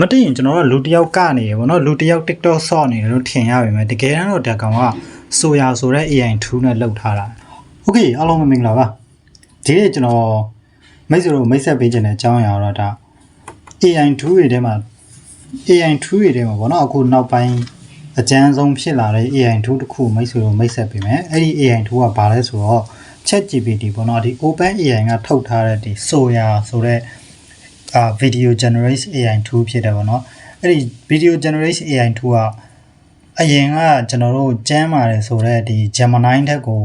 မတည့်ရင်ကျွန်တော်တို့လူတစ်ယောက်ကနေရပေါ့နော်လူတစ်ယောက် TikTok ဆော့နေတယ်လို့ထင်ရပါမယ်တကယ်တမ်းတော့ဒါကောင်ကဆိုရဆိုတဲ့ AI2 နဲ့လှုပ်ထားတာโอเคအားလုံးပဲမင်္ဂလာပါဒီနေ့ကျွန်တော်မိတ်ဆွေတို့မိတ်ဆက်ပေးခြင်းတဲ့အကြောင်းအရာတော့ဒါ AI2 တွေထဲမှာ AI2 တွေထဲမှာပေါ့နော်အခုနောက်ပိုင်းအကျန်းဆုံးဖြစ်လာတဲ့ AI2 တစ်ခုမိတ်ဆွေတို့မိတ်ဆက်ပေးမယ်အဲ့ဒီ AI2 ကဘာလဲဆိုတော့ ChatGPT ပေါ့နော်ဒီ OpenAI ကထုတ်ထားတဲ့ဒီ Soya ဆိုတဲ့ အာ video generate AI 2ဖြစ်တယ်ပေါ့နော်အဲ့ဒီ video generate AI 2ကအရင်ကကျွန်တော်တို့ကျမ်းပါတယ်ဆိုတော့ဒီ Gemini တက်ကို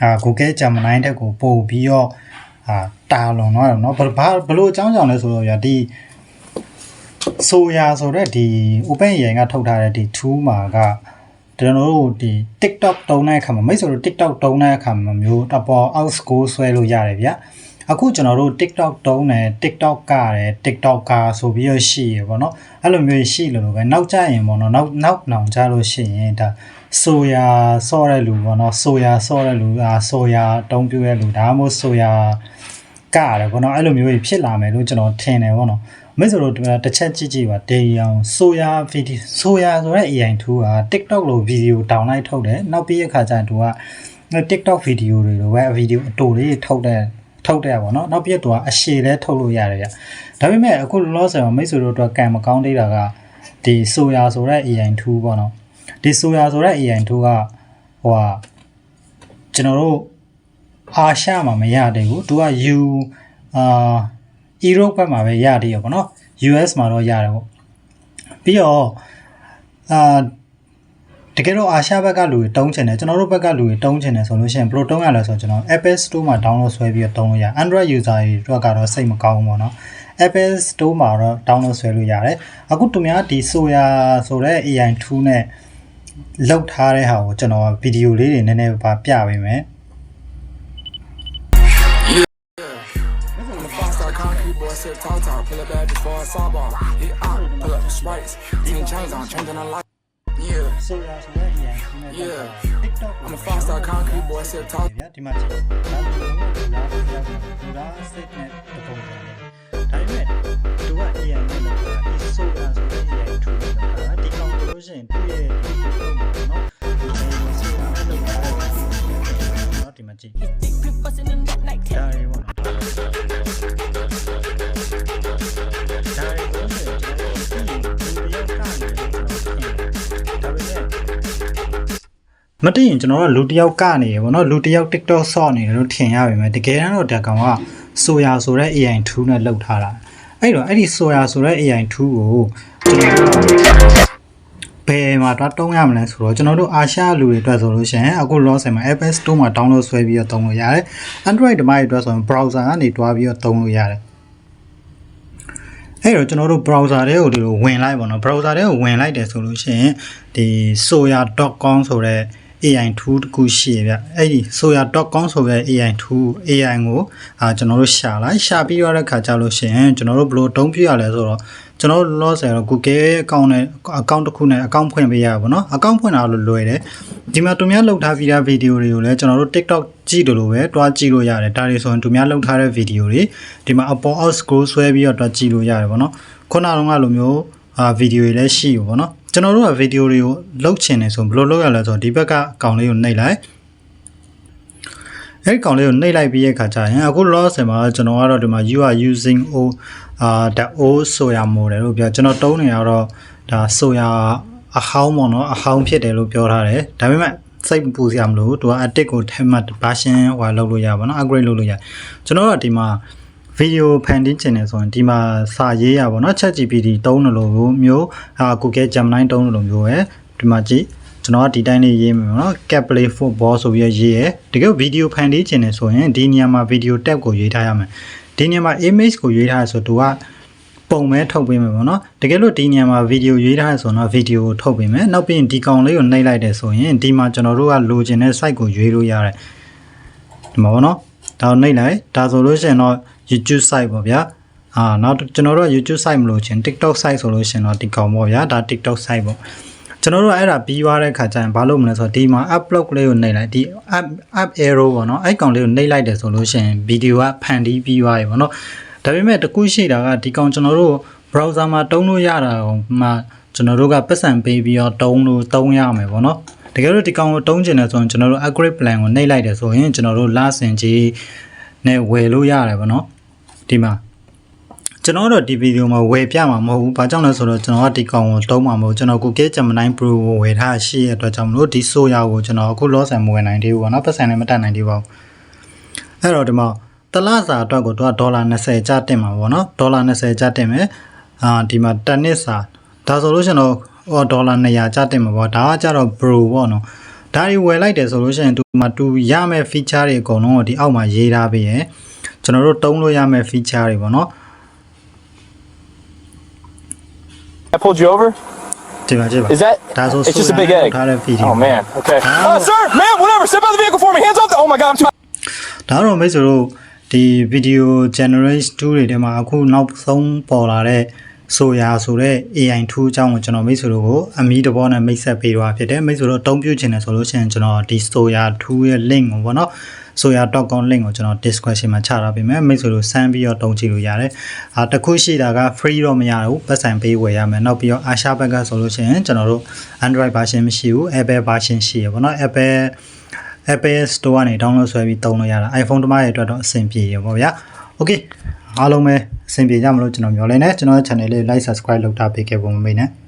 အာ Google Gemini တက်ကိုပို့ပြီးတော့အာတာလွန်တော့တယ်နော်ဘဘာဘလို့အကြောင်းကြောင့်လဲဆိုတော့ညာဒီဆိုရာဆိုတော့ဒီ OpenAI ကထုတ်ထားတဲ့ဒီ2မှာကကျွန်တော်တို့ဒီ TikTok တုံးတဲ့အခါမှာမိတ်ဆွေတို့ TikTok တုံးတဲ့အခါမှာမျိုးအပေါ် out score ဆွဲလို့ရတယ်ဗျာ အခုကျွန်တော်တို့ TikTok တုံးတယ် TikTok ကတယ် TikTok ကဆိုပြီးရရှိရပေါ့နော်အဲ့လိုမျိုးရှိလို့လို့ပဲနောက်ကြရင်ပေါ့နော်နောက်နောက်နောင်ကြလို့ရှိရင်ဒါဆိုယာဆော့တဲ့လူပေါ့နော်ဆိုယာဆော့တဲ့လူအာဆိုယာတုံးပြတဲ့လူဒါမှမဟုတ်ဆိုယာကတယ်ပေါ့နော်အဲ့လိုမျိုးကြီးဖြစ်လာမယ်လို့ကျွန်တော်ထင်တယ်ပေါ့နော်မိတ်ဆွေတို့တစ်ချက်ကြည့်ကြည့်ပါတေးအောင်ဆိုယာဗီဒီဆိုယာဆိုတဲ့ AI2 က TikTok လိုဗီဒီယိုတောင်းလိုက်ထုတ်တယ်နောက်ပြီးရခါကျရင်သူက TikTok ဗီဒီယိုတွေလိုပဲဗီဒီယိုအတူလေးထုတ်တဲ့ ထုတ်တယ်ပေါ့နော်နောက်ပြည့်တော့အရှည်လဲထုတ်လို့ရတယ်ဗျဒါပေမဲ့အခုလောလောဆယ်မှာမိတ်ဆွေတို့အတွက်ကံမကောင်းသေးတာကဒီဆိုယာဆိုတဲ့ AI2 ပေါ့နော်ဒီဆိုယာဆိုတဲ့ AI2 ကဟိုဟာကျွန်တော်တို့အာရှမှာမရသေးဘူးသူက U အာ Europe ဘက်မှာပဲရသေးရပေါ့နော် US မှာတော့ရတယ်ပေါ့ပြီးတော့အာ တကယ်တော့အာရှဘက်ကလူတွေတုံးချင်တယ်ကျွန်တော်တို့ဘက်ကလူတွေတုံးချင်တယ်ဆိုလို့ရှိရင်ဘယ်လိုတုံးရလဲဆိုတော့ကျွန်တော် Apple Store မှာ download ဆွဲပြီးတော့တုံးလို့ရ Android user တွေအတွက်ကတော့စိတ်မကောင်းဘူးပေါ့နော် Apple Store မှာတော့ download ဆွဲလို့ရတယ်အခုသူများဒီ Soya ဆိုတဲ့ AI2 နဲ့လောက်ထားတဲ့ဟာကိုကျွန်တော်ဗီဒီယိုလေးတွေနည်းနည်းပါပြပေးမယ် Five-star concrete boy, sip tall talk, pull up bad before I saw ball. Hit out, pull up the sprites, ten chains on, changing a life. Yeah, Soya ဆိုတဲ့ AI2 နဲ့ Yeah. TikTok I'm a five-star concrete boy, sip tall. ဗျာဒီမှာကြည့်ဒါဒီလိုမျိုးဒီလားဒီလားဒီလားစိတ်နဲ့ပုံစံနဲ့ဒါပေမဲ့သူက မတည့်ရင်ကျွန်တော်ကလူတစ်ယောက်ကနေရပေါ့နော်လူတစ်ယောက် TikTok ဆော့နေတယ်လို့ထင်ရပါမယ်တကယ်တမ်းတော့ဒါကောင်ကဆိုယာဆိုတဲ့ AI2 နဲ့လှုပ်ထားတာအဲ့တော့အဲ့ဒီဆိုယာဆိုတဲ့ AI2 ကိုကျွန်တော်တို့ဘယ်မှာတော့တုံးရမလဲဆိုတော့ကျွန်တော်တို့အာရှလူတွေအတွက်ဆိုလို့ရှိရင်အခု loss မှာ Apple Store မှာ download ဆွဲပြီးတော့သုံးလို့ရတယ် Android device တွေအတွက်ဆိုရင် browser ကနေတွားပြီးတော့သုံးလို့ရတယ်အဲ့တော့ကျွန်တော်တို့ browser တွေကိုဒီလိုဝင်လိုက်ပါတော့ browser တွေကိုဝင်လိုက်တယ်ဆိုလို့ရှိရင်ဒီ soya.com ဆိုတဲ့ AI tool တခုရှိရဗျအဲ့ဒီ soya.com ဆိုတဲ့ AI tool AI ကိုအာကျွန်တော်တို့ရှာလိုက်ရှာပြီးရတဲ့ခါကျလို့ရှိရင်ကျွန်တော်တို့ဘယ်လိုအသုံးပြုရလဲဆိုတော့ကျွန်တော်တို့ loss ရတော့ Google ရဲ့ account နဲ့ account တစ်ခုနဲ့ account ဖွင့်ပေးရပါဘောနော် account ဖွင့်တာလို့လွယ်တယ်ဒီမှာသူများလောက်ထားပြီးတဲ့ video တွေကိုလည်းကျွန်တော်တို့ TikTok ကြည့်လို့ပဲတွားကြည့်လို့ရတယ်ဒါတွေဆိုရင်သူများလောက်ထားတဲ့ video တွေဒီမှာအပေါ် out scroll ဆွဲပြီးတော့တွားကြည့်လို့ရတယ်ဘောနော်ခုနကတော့လိုမျိုးအာ video တွေလည်းရှိอยู่ဘောနော် ကျွန်တော်တို့ကဗီဒီယိုတွေကိုလုတ်ချင်နေဆိုဘယ်လိုလုပ်ရလဲဆိုတော့ဒီဘက်ကအကောင်လေးကိုနှိပ်လိုက်အဲ့ဒီကောင်လေးကိုနှိပ်လိုက်ပြီးရဲ့ခါကျရင်အခု loss ဆယ်မှာကျွန်တော်ကတော့ဒီမှာ you are using o အာဒါ o soya model လို့ပြောကျွန်တော်တုံးနေရတော့ဒါ soya အဟောင်းပေါ့နော်အဟောင်းဖြစ်တယ်လို့ပြောထားတယ်ဒါပေမဲ့စိတ်ပူစရာမလိုသူက edit ကိုထပ်မှတ် version ဟိုလုပ်လို့ရပါတော့ upgrade လုပ်လို့ရကျွန်တော်ကဒီမှာ video ဖန်တီးချင်တယ်ဆိုရင်ဒီမှာစာရေးရပါတော့ ChatGPT တုံးတယ်လို့မျိုးအာ Google Gemini တုံးတယ်လို့မျိုးပဲဒီမှာကြည့်ကျွန်တော်ကဒီတိုင်းလေးရေးမယ်နော် Cat Play Football ဆိုပြီးရေးရတကယ်ဗီဒီယိုဖန်တီးချင်တယ်ဆိုရင်ဒီနေရာမှာ video tab ကိုရေးထားရမယ်ဒီနေရာမှာ image ကိုရေးထားရဆိုသူကပုံမဲထုတ်ပေးမယ်ပေါ့နော်တကယ်လို့ဒီနေရာမှာဗီဒီယိုရေးထားရဆိုတော့ဗီဒီယိုကိုထုတ်ပေးမယ်နောက်ပြီးရင်ဒီကောင်လေးကိုနှိပ်လိုက်တယ်ဆိုရင်ဒီမှာကျွန်တော်တို့ကလိုချင်တဲ့ site ကိုရွေးလို့ရတယ်ဒီမှာပေါ့နော်ဒါကိုနှိပ်လိုက်ဒါဆိုလို့ရှိရင်တော့ YouTube site ပေါ့ဗျာအာနောက်ကျွန်တော်တို့က YouTube site မလို့ချင်း TikTok site ဆိုလို့ရှိရင်တော့ဒီကောင်ပေါ့ဗျာဒါ TikTok site ပေါ့ကျွန်တော်တို့အဲ့ဒါပြီးသွားတဲ့ခါကျရင်ဘာလုပ်မလဲဆိုတော့ဒီမှာ upload လေးကိုနှိပ်လိုက်ဒီ up up arrow ပေါ့နော်အဲ့ကောင်လေးကိုနှိပ်လိုက်တယ်ဆိုလို့ရှိရင်ဗီဒီယိုကဖန်တီးပြီးသွားပြီပေါ့နော်ဒါပေမဲ့တခုရှိတာကဒီကောင်ကျွန်တော်တို့ဘ browser မှာတုံးလို့ရတာဟိုမှကျွန်တော်တို့ကပတ်စံပေးပြီးတော့တုံးလို့တုံးရမယ်ပေါ့နော်တကယ်လို့ဒီကောင်ကိုတုံးကျင်တယ်ဆိုရင်ကျွန်တော်တို့ upgrade plan ကိုနှိပ်လိုက်တယ်ဆိုရင်ကျွန်တော်တို့လဆင်ကြီး နဲ့ဝယ်လို့ရတယ်ပေါ့နော်ဒီမှာကျွန်တော်တို့ဒီဗီဒီယိုမှာဝယ်ပြမှာမဟုတ်ဘူး။ဘာကြောင့်လဲဆိုတော့ကျွန်တော်ကဒီကောင်ကိုတုံးမှာမဟုတ်ဘူးကျွန်တော် Google Gemini Pro ကိုဝယ်ထားရှိရတဲ့အတွက်ကြောင့်မလို့ဒီဆိုရာကိုကျွန်တော်အခုလောဆန်မဝယ်နိုင်သေးဘူးပေါ့နော်။ပတ်စံနဲ့မတက်နိုင်သေးပါဘူး။အဲ့တော့ဒီမှာတလစာအတွက်ကိုတော့ဒေါ်လာ20ကျတင်မှာပေါ့နော်။ဒေါ်လာ20ကျတင်မယ်။အာဒီမှာတစ်နှစ်စာဒါဆိုလို့ရှိရင်တော့ဟောဒေါ်လာ200ကျတင်မှာပေါ့။ဒါကကြတော့ Pro ပေါ့နော်။ ဒါတွေဝယ်လိုက်တယ်ဆိုလို့ရှိရင်ဒီမှာတူရမယ့် feature တွေအကုန်လုံးကိုဒီအောက်မှာရေးထားပေးရယ်။ကျွန်တော်တို့တုံးလို့ရမယ့် feature တွေပေါ့နော်။ I pulled you over? ဒီမှာကြည့်ပါ Is that? That's also it's just a big egg. ထားတဲ့ video Oh man. Okay. Ah. Uh, sir, ma'am, whatever. Step out of the vehicle for me. Hands off. The- oh my god, I'm too. ဒါတော့မိတ်ဆွေတို့ဒီ video generate 2တွေထဲမှာအခုနောက်ဆုံးပေါ်လာတဲ့ ဆိုရာဆိုတဲ့ AI 2အကြောင်းကိုကျွန်တော်မိတ်ဆွေတို့ကိုအမီတဘောနဲ့မိတ်ဆက်ပေးတော့ဖြစ်တယ်မိတ်ဆွေတို့အသုံးပြုချင်တယ်ဆိုလို့ရှိရင်ကျွန်တော်ဒီ soya 2ရဲ့ link ကိုပေါ့နော် soya.com link ကိုကျွန်တော် description မှာချထားပေးမယ်မိတ်ဆွေတို့စမ်းပြီးတော့တုံးကြည့်လို့ရတယ်အာတစ်ခုရှိတာက free တော့မရဘူးပတ်စံပေးဝယ်ရမယ်နောက်ပြီးတော့ Asha ဘက်ကဆိုလို့ရှိရင်ကျွန်တော်တို့ Android version မရှိဘူး Apple version ရှိရပေါ့နော် Apple Apple Store ကနေ download ဆွဲပြီးသုံးလို့ရတာ iPhone တမရဲ့အတွက်တော့အဆင်ပြေရပါဗျာ။ Okay အားလုံးပဲအဆင်ပြေကြမလို့ကျွန်တော်မျှော်လင့်နေကျွန်တော်ရဲ့ channel လေး like subscribe လုပ်ထားပေးခဲ့ဖို့မမေ့နဲ့။